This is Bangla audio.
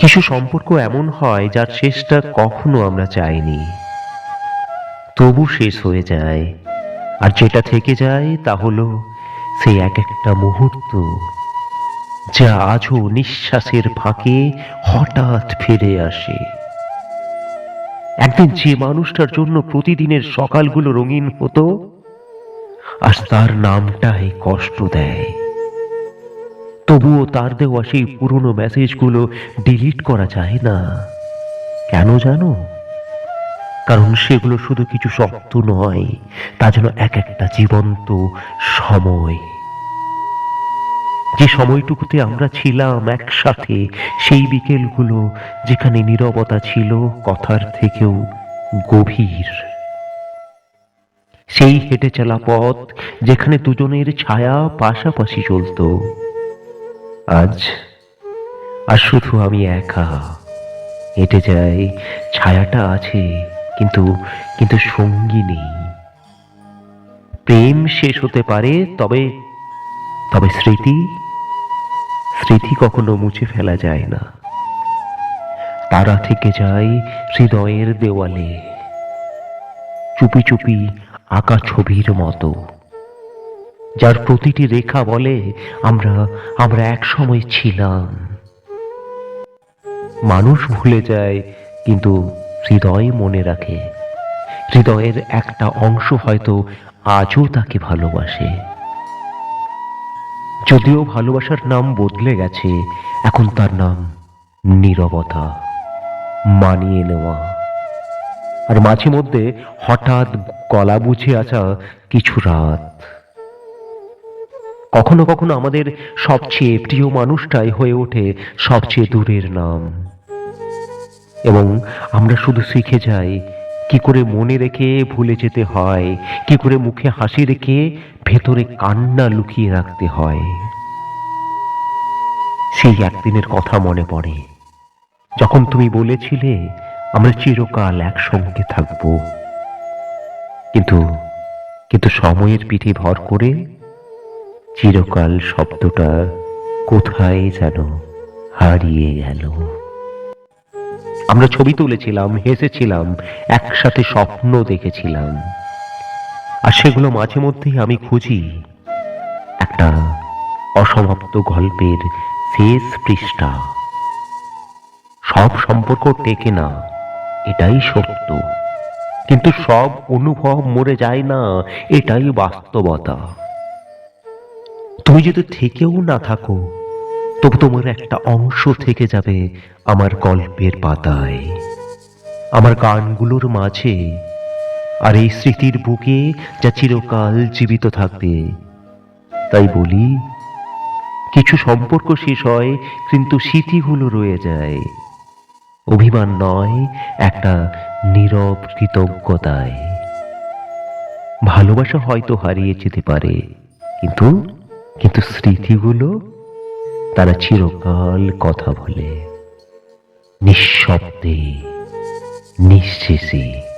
কিছু সম্পর্ক এমন হয় যার শেষটা কখনো আমরা চাইনি। তবু শেষ হয়ে যায়। আর যেটা থেকে যায় তা হলো সেই এক একটা মুহূর্ত যা আজও নিঃশ্বাসের ফাঁকে হঠাৎ ফিরে আসে। একদিন যে মানুষটার জন্য প্রতিদিনের সকালগুলো রঙিন হতো, আর তার নামটাই কষ্ট দেয়। তবুও তার দেওয়া সেই পুরনো মেসেজগুলো ডিলিট করা যায় না। কেন জানো? কারণ সেগুলো শুধু কিছু শব্দ নয়, তা যেন এক একটা জীবন্ত সময়। যে সময়টুকুতে আমরা ছিলাম একসাথে, সেই বিকেলগুলো যেখানে নীরবতা ছিল কথার থেকেও গভীর। সেই হেঁটে চলা পথ যেখানে দুজনের ছায়া পাশাপাশি চলতো। আজ। আর শুধু আমি একা। হেঁটে যাই, ছায়াটা আছে, কিন্তু কিন্তু সঙ্গী নেই। প্রেম শেষ হতে পারে, তবে তবে স্মৃতি স্মৃতি কখনো মুছে ফেলা যায় না। তারা থেকে যায় হৃদয়ের দেওয়ালে। চুপি চুপি আঁকা ছবির মতো। যার প্রতিটি রেখা বলে আমরা আমরা এক সময় ছিলাম। মানুষ ভুলে যায়, কিন্তু হৃদয় মনে রাখে। হৃদয়ের একটা অংশ হয়তো আজও তাকে ভালোবাসে। যদিও ভালোবাসার নাম বদলে গেছে, এখন তার নাম নীরবতা, মানিয়ে নেওয়া। আর মাঝে মধ্যে হঠাৎ গলা বুঝে আসা কিছু রাত। কখনো কখনো আমাদের সবচেয়ে প্রিয় মানুষটাই হয়ে ওঠে সবচেয়ে দূরের নাম। এবং আমরা শুধু শিখে যাই কি করে মনে রেখে ভুলে যেতে হয়, কি করে মুখে হাসি রেখে ভেতরে কান্না লুকিয়ে রাখতে হয়। সেই একদিনের কথা মনে পড়ে, যখন তুমি বলেছিলে আমরা চিরকাল একসঙ্গে থাকব। কিন্তু কিন্তু সময়ের পিঠে ভর করে চিরকাল শব্দটা কোথায় যেন হারিয়ে গেল। আমরা ছবি তুলেছিলাম, হেসেছিলাম, একসাথে স্বপ্ন দেখেছিলাম। আর সেগুলো মাঝে মধ্যেই আমি খুঁজি একটা অসমাপ্ত গল্পের শেষ পৃষ্ঠা। সব সম্পর্ক টেকে না, এটাই সত্য। কিন্তু সব অনুভব মরে যায় না, এটাই বাস্তবতা। তুমি যদি থেকেও না থাকো, তবু তোমার একটা অংশ থেকে যাবে আমার গল্পের পাতায়। আমার গানগুলোর মাঝে আর এই স্মৃতির বুকে যা চিরকাল জীবিত থাকবে, তাই বলি, কিছু সম্পর্ক শেষ হয়, কিন্তু স্মৃতিগুলো রয়ে যায়। অভিমান নয়, একটা নীরব কৃতজ্ঞতায়। ভালোবাসা হয়তো হারিয়ে যেতে পারে, কিন্তু কিন্তু স্মৃতিগুলো তারা চিরকাল কথা বলে নিঃশব্দে নিঃশেষে।